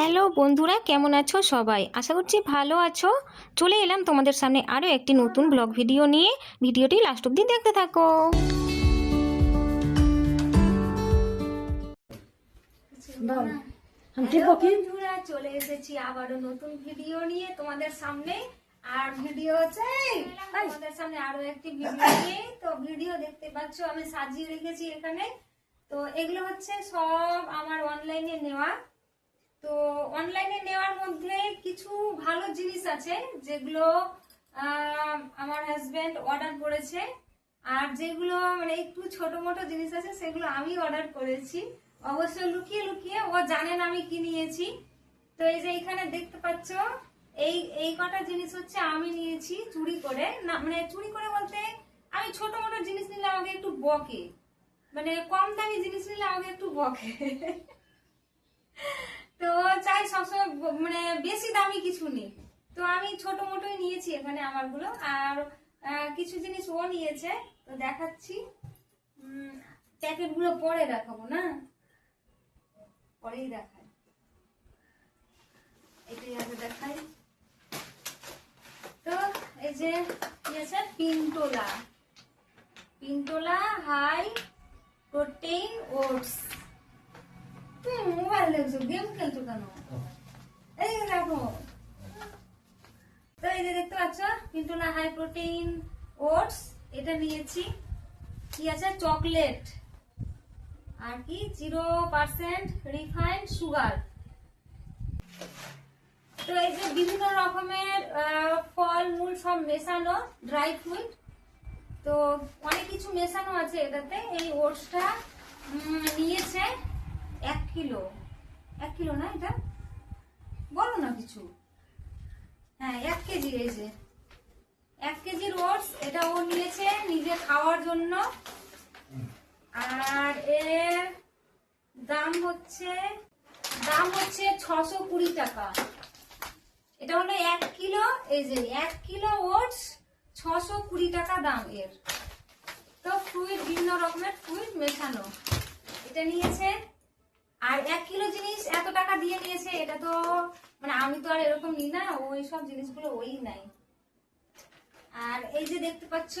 Hello বন্ধুরা কেমন আছো সবাই? আশা করছি ভালো আছো। চলে এলাম তোমাদের সামনে আরও একটি নতুন ব্লগ ভিডিও নিয়ে। ভিডিওটি লাস্ট অব্দি দেখতে থাকো। বন্ধুরা চলে এসেছি আবারও নতুন ভিডিও নিয়ে তোমাদের সামনে। আর ভিডিও আছে তোমাদের সামনে আরও একটি ভিডিও নিয়ে। তো ভিডিও দেখতে পাচ্ছ আমি সাজিয়ে রেখেছি এখানে। তো এগুলো হচ্ছে সব আমার অনলাইনে নেওয়া। তো অনলাইনে নেওয়ার মধ্যে কিছু ভালো জিনিস আছে, যেগুলো আমার হাজব্যান্ড অর্ডার করেছে। আর যেগুলো মানে একটু ছোট মোটো জিনিস আছে, সেগুলো আমি অর্ডার করেছি। অবশ্য লুকিয়ে লুকিয়ে ও জানেন আমি কি নিয়েছি। তো এই যে এখানে দেখতে পাচ্ছ, এই এই কটা জিনিস হচ্ছে আমি নিয়েছি চুরি করে। না মানে চুরি করে বলতে আমি ছোট মোটো জিনিস নিলে আমাকে একটু বকে। মানে কম দামি জিনিস নিলে আমাকে একটু বকে। সবসময় মানে বেশি দামি কিছু নেই। তো আমি ছোট মোটোই নিয়েছি এখানে আর কিছু জিনিস ও নিয়েছে। তো দেখাচ্ছি। পরে দেখাবো, না? পরেই দেখাই। এটাই আগে দেখাই। তো এই যে কি Pintola Pintola high, protein, oats. Game খেলছো কেন? এই দেখো। তো এই যে দেখতে পাচ্ছ, কিন্তু না হাই প্রোটিন ওটস এটা নিয়েছি। কি আছে? চকলেট আর কি? জিরো পার্সেন্ট রিফাইন্ড সুগার তো এই যে বিভিন্ন রকমের ফল, মূল সব মেশানো ড্রাই ফ্রুট তো অনেক কিছু মেশানো আছে এটাতে। এই ওটসটা নিয়েছে এক কিলো। এক কিলো না এটা? বলো না কিছু। হ্যাঁ এক কেজি এই যে। এক কেজির ওটস, এটা ও নিয়েছে নিজে খাওয়ার জন্য। আর এর দাম হচ্ছে দাম হচ্ছে ছশো কুড়ি টাকা। এটা হলো এক কিলো, এই যে এক কিলো ওটস, ছশো কুড়ি টাকা দাম এর। তো ফ্রুইট বিভিন্ন রকমের ফ্রুইট মেশানো। এটা নিয়েছে আর এক কিলো জিনিস এত টাকা দিয়ে নিয়েছে এটা তো মানে আমি তো আর এরকম নিই না, ওই সব জিনিসগুলো ওই নাই। আর এই যে দেখতে পাচ্ছ,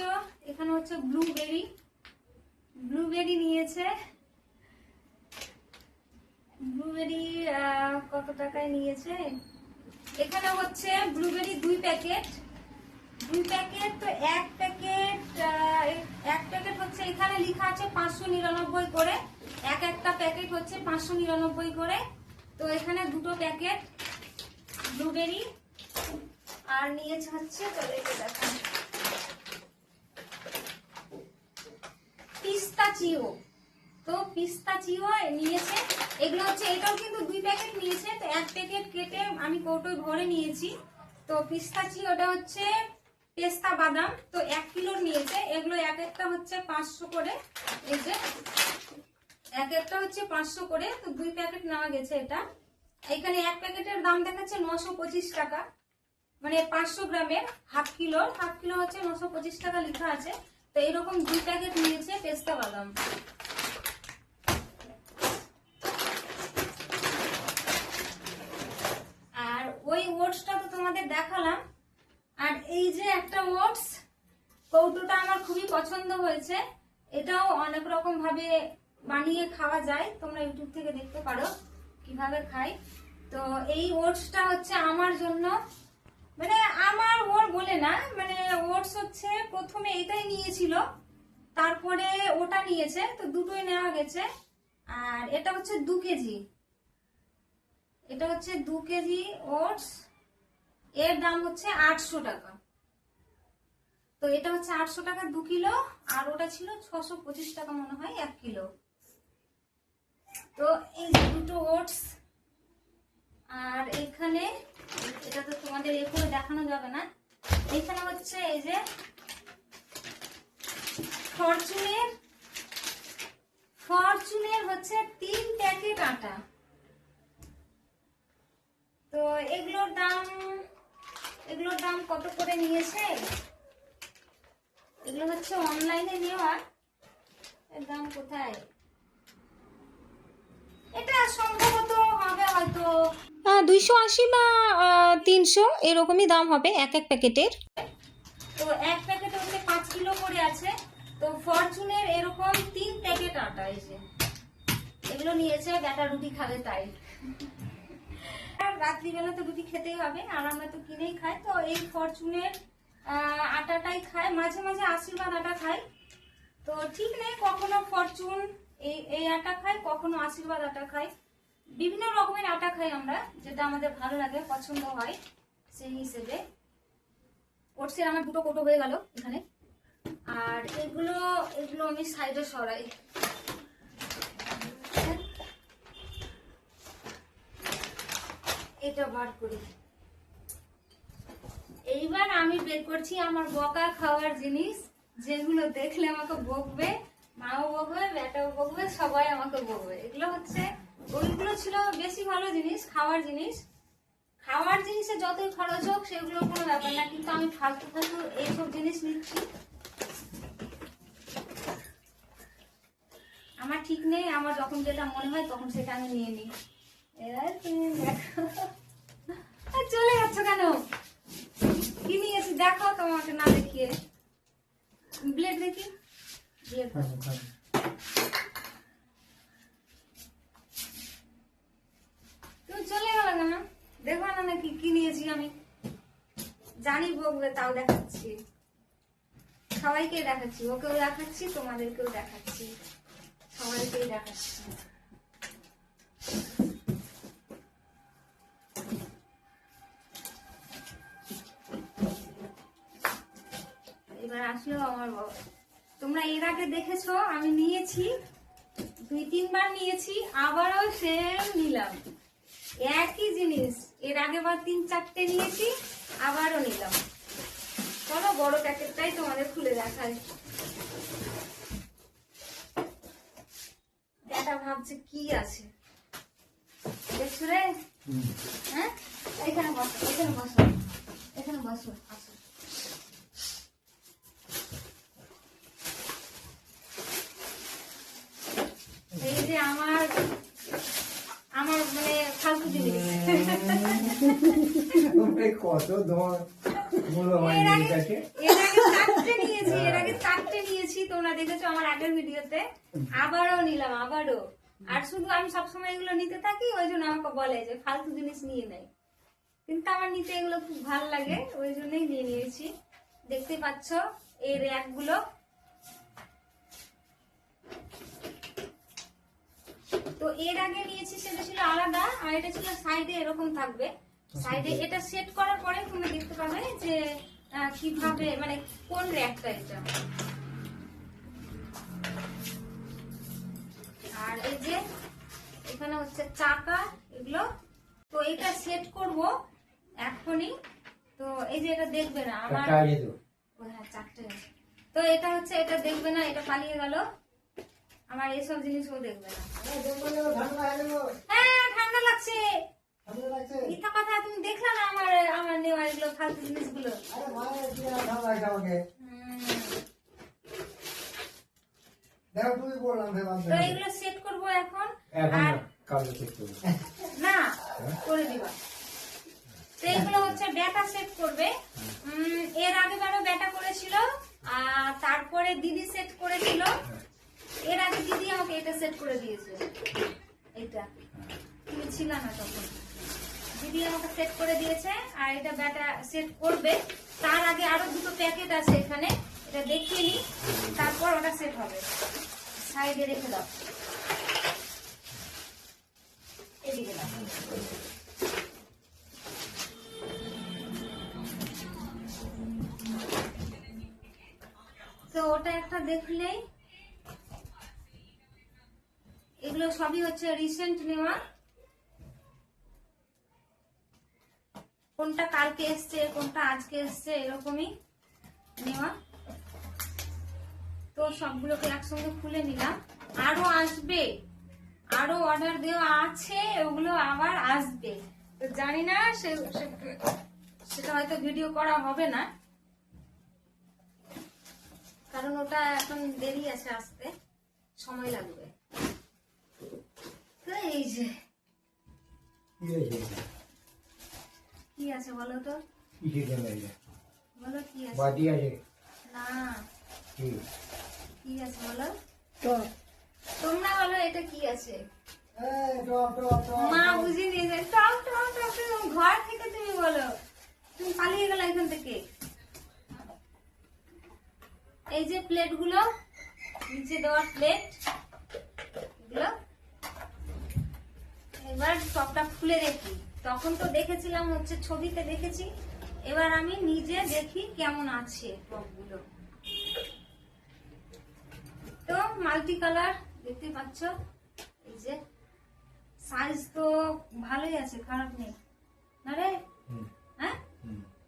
এখানে হচ্ছে ব্লুবেরি ব্লুবেরি নিয়েছে। ব্লুবেরি কত টাকায় নিয়েছে? এখানে হচ্ছে ব্লুবেরি দুই প্যাকেট। দুই প্যাকেট তো এক প্যাকেট এক প্যাকেট হচ্ছে, এখানে লেখা আছে পাঁচশো নিরানব্বই করে। এক একটা প্যাকেট হচ্ছে পাঁচশো নিরানব্বই করে। তো এখানে দুটো প্যাকেট ব্লুবেরি আর নিয়েছে হচ্ছে, চলো দেখান পিস্তাচিও তো পিস্তাচিও নিয়েছে। এগুলো হচ্ছে, এটাও কিন্তু দুই প্যাকেট নিয়েছে, তো এক প্যাকেট কেটে আমি কৌটোয় ভরে নিয়েছি। তো পিস্তাচিওটা হচ্ছে পেস্তা বাদাম, তো এক কিলো নিয়েছে। এগুলো এক একটা হচ্ছে পাঁচশো করে, এই যে। এক একটা হচ্ছে পাঁচশো করে, তো দুই প্যাকেট নেওয়া গেছে এটা। এখানে এক প্যাকেটের দাম দেখাচ্ছে নশো পঁচিশ টাকা। মানে পাঁচশো গ্রামের হাফ কিলো হাফ কিলো হচ্ছে নশো পঁচিশ টাকা লেখা আছে। তো এরকম দুই প্যাকেট নিয়েছে পেস্তা বাদাম। আর ওই ওটসটা তো তোমাদের দেখালাম। আর এই যে একটা ওটস, কৌটোটা আমার খুবই পছন্দ হয়েছে। এটাও অনেক রকম ভাবে বানিয়ে খাওয়া যায়, তোমরা ইউটিউব থেকে দেখতে পারো কীভাবে খাই। তো এই ওটসটা হচ্ছে আমার জন্য মানে আমার ওর বলে না মানে ওটস হচ্ছে প্রথমে এটাই নিয়েছিল, তারপরে ওটা নিয়েছে, তো দুটোই নেওয়া গেছে, আর এটা হচ্ছে দু কেজি। এটা হচ্ছে দু কেজি ওটস, এর দাম হচ্ছে আটশো টাকা। তো এটা হচ্ছে আটশো টাকা দু কিলো, আর ওটা ছিল ছশো পঁচিশ টাকা মনে হয়, এক কিলো। তো এই দুটো ওটস, আর এখানে, এটা তো তোমাদের এ করে দেখানো যাবে না। এখানে হচ্ছে এই যে ফরচুনের ফরচুনের হচ্ছে তিন প্যাকেট আটা। তো এগুলোর দাম এগুলোর দাম কত করে নিয়েছে? এগুলো হচ্ছে অনলাইনে নেওয়া। এর দাম কোথায়? এটা সম্ভবত হবে হয়তো দুইশো আশি বা তিনশো এরকমই দাম হবে এক এক প্যাকেটের। তো এক প্যাকেট হচ্ছে পাঁচ কিলো করে আছে। তো ফরচুনের এরকম তিন প্যাকেট আটা এসে এগুলো নিয়েছে বেটা রুটি খাবে তাই। আর রাত্রিবেলা তো রুটি খেতেই হবে আর আমরা তো কিনেই খাই। তো এই ফরচুনের আটাটাই খাই মাঝে মাঝে আশীর্বাদ আটা খাই। তো ঠিক নেই কখনো ফরচুন এই এই আটা খাই, কখনো আশীর্বাদ আটা খাই। বিভিন্ন রকমের আটা খাই আমরা, যেটা আমাদের ভালো লাগে, পছন্দ হয় সেই হিসেবে। ওটসের আমার দুটো কোটো হয়ে গেল এখানে। আর এগুলো এগুলো আমি সাইডে সরাই। এটা বার করি। এইবার আমি বের করছি আমার বকা খাওয়ার জিনিস, যেগুলো দেখলে আমাকে বকবে। মাও বকবে বেটাও বকবে, সবাই আমাকে বকবে। এগুলো হচ্ছে, ওইগুলো ছিল বেশি ভালো জিনিস, খাওয়ার জিনিস। খাওয়ার জিনিসে যতই খরচ হোক সেগুলো কোনো ব্যাপার না, কিন্তু আমি ফালতু ফালতু এইসব জিনিস নিচ্ছি। আমার ঠিক নেই, আমার যখন যেটা মনে হয়, তখন সেটা আমি নিয়ে নিই। এবার তুমি দেখো। চলে যাচ্ছ কেন? কি নিয়েছি দেখো তোমাকে না দেখিয়ে। ব্লেড দেখি। তুমি চলে গেল কেন দেখো না নাকি কি নিয়েছি আমি। জানি বকবে তাও দেখাচ্ছি। সবাইকে দেখাচ্ছি। ওকেও দেখাচ্ছি, তোমাদেরকেও দেখাচ্ছি। সবাইকেই দেখাচ্ছি। এবার আসলো আমার বাবা তোমরা এর আগে দেখেছ আমি নিয়েছি দুই তিনবার নিয়েছি আবারও সেম নিলাম। একই জিনিস এর আগে বার তিন চারটে নিয়েছি আবারও নিলাম। চলো বড় প্যাকেটটাই তোমাদের খুলে দেখাই। এটা ভাবছে কি আছে? দেখছ রে? হ্যাঁ? এখানে বসো এখানে বসো এখানে বসো আসো এই যে আমার আমার মানে ফালতু জিনিস। কত ধর এর আগে চারটে নিয়েছি এর আগে চারটে নিয়েছি তোমরা দেখেছ আমার আগের ভিডিওতে। আবারও নিলাম আবারও। আর শুধু আমি সবসময় এগুলো নিতে থাকি ওই জন্য আমাকে বলে যে ফালতু জিনিস নিয়ে নেয়। কিন্তু আমার নিতে এগুলো খুব ভালো লাগে ওই জন্যই নিয়ে নিয়েছি। দেখতে পাচ্ছ এই র্যাকগুলো তো এর আগে নিয়েছি সেটা ছিল আলাদা আর এটা ছিল সাইডে এরকম থাকবে। সাইডে এটা সেট করার পরে তুমি দেখতে পাবে যে কীভাবে মানে কোন র্যাকটা এটা। আর এই যে এখানে হচ্ছে চাকা এগুলো। তো এটা সেট করব এখনই। তো এই যে এটা দেখবে না আমার হ্যাঁ চারটে তো এটা হচ্ছে এটা দেখবে না এটা পালিয়ে গেল। আমার এইসব জিনিসও দেখবে না। হ্যাঁ ঠান্ডা লাগছে। মিথ্যা কথা তুমি দেখলে না আমার আমার নেওয়া এগুলো ফালতু জিনিসগুলো? তো এগুলো সেট করব এখন আর না, করে দিবা। তো এগুলো হচ্ছে ব্যাটা সেট করবে। উম, এর আগে বারও ব্যাটা করেছিল আর তারপরে দিদি সেট করেছিল। এর আগে দিদি আমাকে এটা সেট করে দিয়েছে। এটা তুমি ছিল না তখন। দিদি আমাকে সেট করে দিয়েছে, আর এটা ব্যাটা সেট করবে। তার আগে আরও দুটো প্যাকেট আছে এখানে। এটা দেখিয়ে নি। তারপর ওটা সেট হবে। সাইডে রেখে দাও। এদিকে দাও। তো ওটা একটা দেখলেই এগুলো সবই হচ্ছে রিসেন্ট নেওয়া। কোনটা কালকে এসছে, কোনটা আজকে এসছে, এরকমই নেওয়া। তো সবগুলোকে একসঙ্গে খুলে নিলাম। আরও আসবে, আরও অর্ডার দেওয়া আছে, ওগুলো আবার আসবে। তো জানি না সেটা হয়তো ভিডিও করা হবে না। কারণ ওটা এখন দেরি আছে আসতে, সময় লাগবে। এই যে। কি আছে বলো তো? কিসের বলো কি আছে? বাটি আছে। না। কি? কি আছে বলো? টপ। তোমরা বলো এটা কি আছে? মা। বুঝে নিয়েছে। ঘর থেকে তুমি বলো। তুমি পালিয়ে গেলে এখান থেকে। এই যে প্লেটগুলো নিচে দেওয়ার প্লেট এগুলো এবার টপটা খুলে দেখি। তখন তো দেখেছিলাম হচ্ছে ছবিতে দেখেছি। এবার আমি নিজে দেখি কেমন আছে টপগুলো। তো মাল্টি কালার দেখতে পাচ্ছ। এই যে সাইজ তো ভালোই আছে খারাপ নেই। না রে? হ্যাঁ?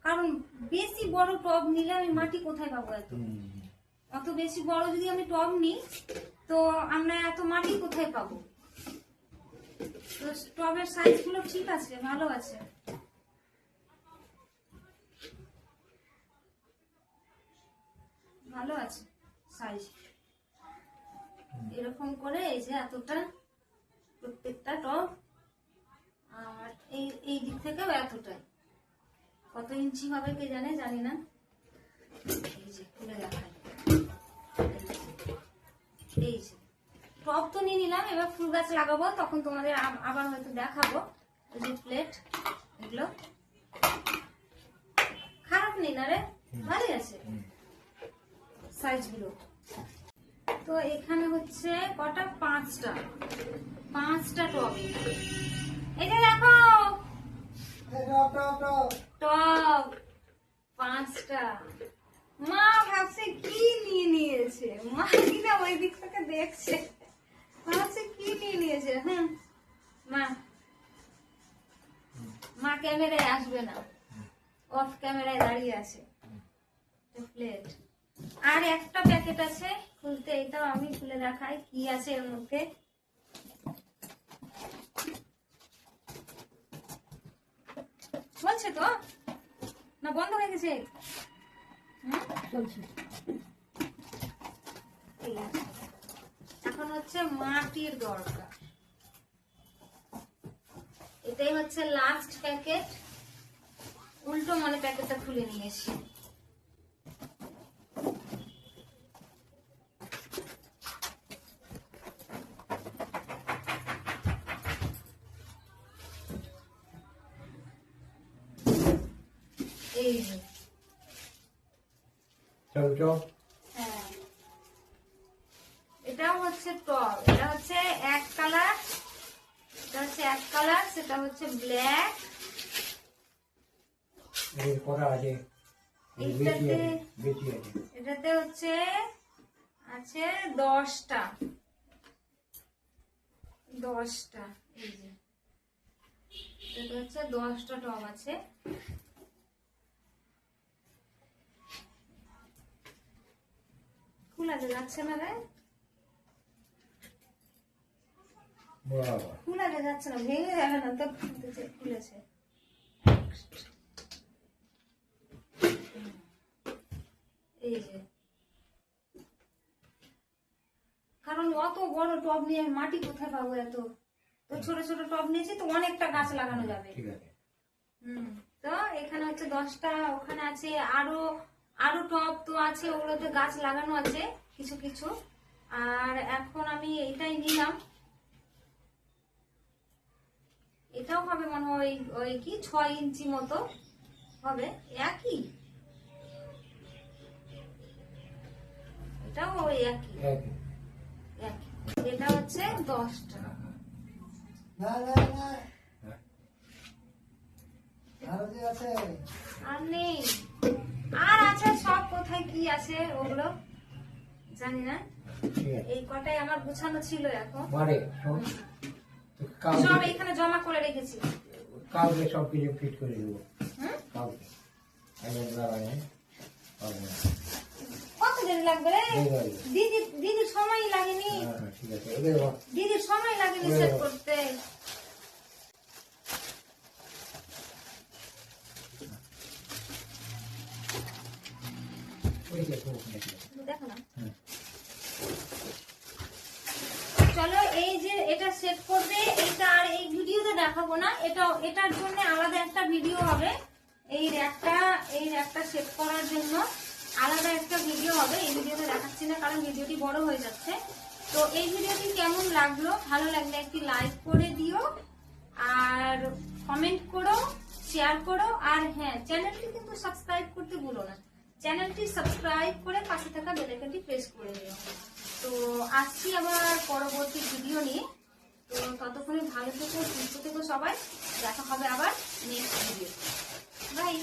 কারণ বেশি বড় টব নিলে আমি মাটি কোথায় পাবো এত? অত বেশি বড় যদি আমি টব নিই তো আমরা এত মাটি কোথায় পাবো? টবের সাইজগুলো ঠিক আছে, ভালো আছে। ভালো আছে সাইজ এরকম করে এই যে এতটা, প্রত্যেকটা টব, আর এই এই দিক থেকেও এতটাই। কত ইঞ্চি হবে কে জানে, জানি না। এই যে, খুলে দেখাই। এই যে। টপ তো নিয়ে নিলাম এবার ফুল গাছ লাগাবো তখন তোমাদের আবার হয়তো দেখাবো। এই যে প্লেট এগুলো। খারাপ নেই না রে? ভালোই আছে। সাইজগুলো। তো এখানে হচ্ছে কটা? পাঁচটা। পাঁচটা টব এখানে। এটা দেখো। এই, টপ, টপ, টপ। টপ। পাঁচটা। মা ভাবছে কি নিয়ে নিয়েছে? মা কিনা ওই দিক থেকে দেখছে। ভাবছে কি নিয়ে নিয়েছে? হুম। মা। মা ক্যামেরায় আসবে না। অফ ক্যামেরায় দাঁড়িয়ে আছে। প্লেট। আর একটা প্যাকেট আছে খুলতে এটাও আমি খুলে দেখাই কি আছে এর মধ্যে। বলছে তো? না বন্ধ হয়ে গেছে? হুম? চলছে। এই আছে। হচ্ছে মাটির দরকার। এটাই হচ্ছে লাস্ট প্যাকেট উল্টো মানে প্যাকেটটা খুলে নিয়েছি এই যে। হ্যাঁ। এটাও হচ্ছে টপ এটা হচ্ছে এক কালার এটা হচ্ছে এক সেটা হচ্ছে ব্ল্যাক। কটা আছে এটাতে হচ্ছে আছে দশটা। দশটা এই যে। এটা হচ্ছে দশটা টব আছে। খোলা যাচ্ছে না রে? বাবা। খোলা যাচ্ছে না ভেঙে যাবে না তো খুলেছে এই যে। কারণ অত বড় টব নিয়ে আমি মাটি কোথায় পাবো এত? তো ছোট ছোট টব নিয়েছি তো অনেকটা গাছ লাগানো যাবে। হুম তো এখানে হচ্ছে দশটা ওখানে আছে আরও আরও টব তো আছে ওগুলোতে গাছ লাগানো আছে কিছু কিছু। আর এখন আমি এইটাই নিলাম। এটাও হবে মনে হয় ওই- ওই কি ছয় ইঞ্চি মতো হবে। একই? এটাও ওই একই। এটা হচ্ছে দশটা। না না না। আরও যে আছে। আর নেই। আর আছে সব কোথায় কি আছে ওগুলো? জানি না। এই কটাই আমার গুছানো ছিল এখন। সব এখানে জমা করে রেখেছি। কালকে সব কিছু ফিট করে দেবো। কালকে। হ্যাঁ কত দেরি লাগবে রে? দিদি দিদির সময় লাগেনি। হ্যাঁ হ্যাঁ ঠিক আছে। দিদির সময় লাগেনি সেট করতে। দেখি দেখো না হুম। চলো এই যে এটা সেট করবে, এটা আর এই ভিডিওতে দেখাবো না, এটা, এটার জন্য আলাদা একটা ভিডিও হবে। এই র্যাকটা এই র্যাকটা সেট করার জন্য আলাদা একটা ভিডিও হবে। এই ভিডিওতে দেখাচ্ছি না, কারণ ভিডিওটি বড় হয়ে যাচ্ছে। তো এই ভিডিওটি কেমন লাগল? ভালো লাগলে একটি লাইক করে দিও, আর কমেন্ট করো শেয়ার করো, আর হ্যাঁ চ্যানেলটি কিন্তু সাবস্ক্রাইব করতে ভুলো না। চ্যানেলটি সাবস্ক্রাইব করে পাশে থাকা বেলাইকনটি প্রেস করে দিও। তো আসছি আবার পরবর্তী ভিডিও নিয়ে। তো ততক্ষণে ভালো থেকো সুস্থ থেকো সবাই। দেখা হবে আবার নেক্সট ভিডিও বাই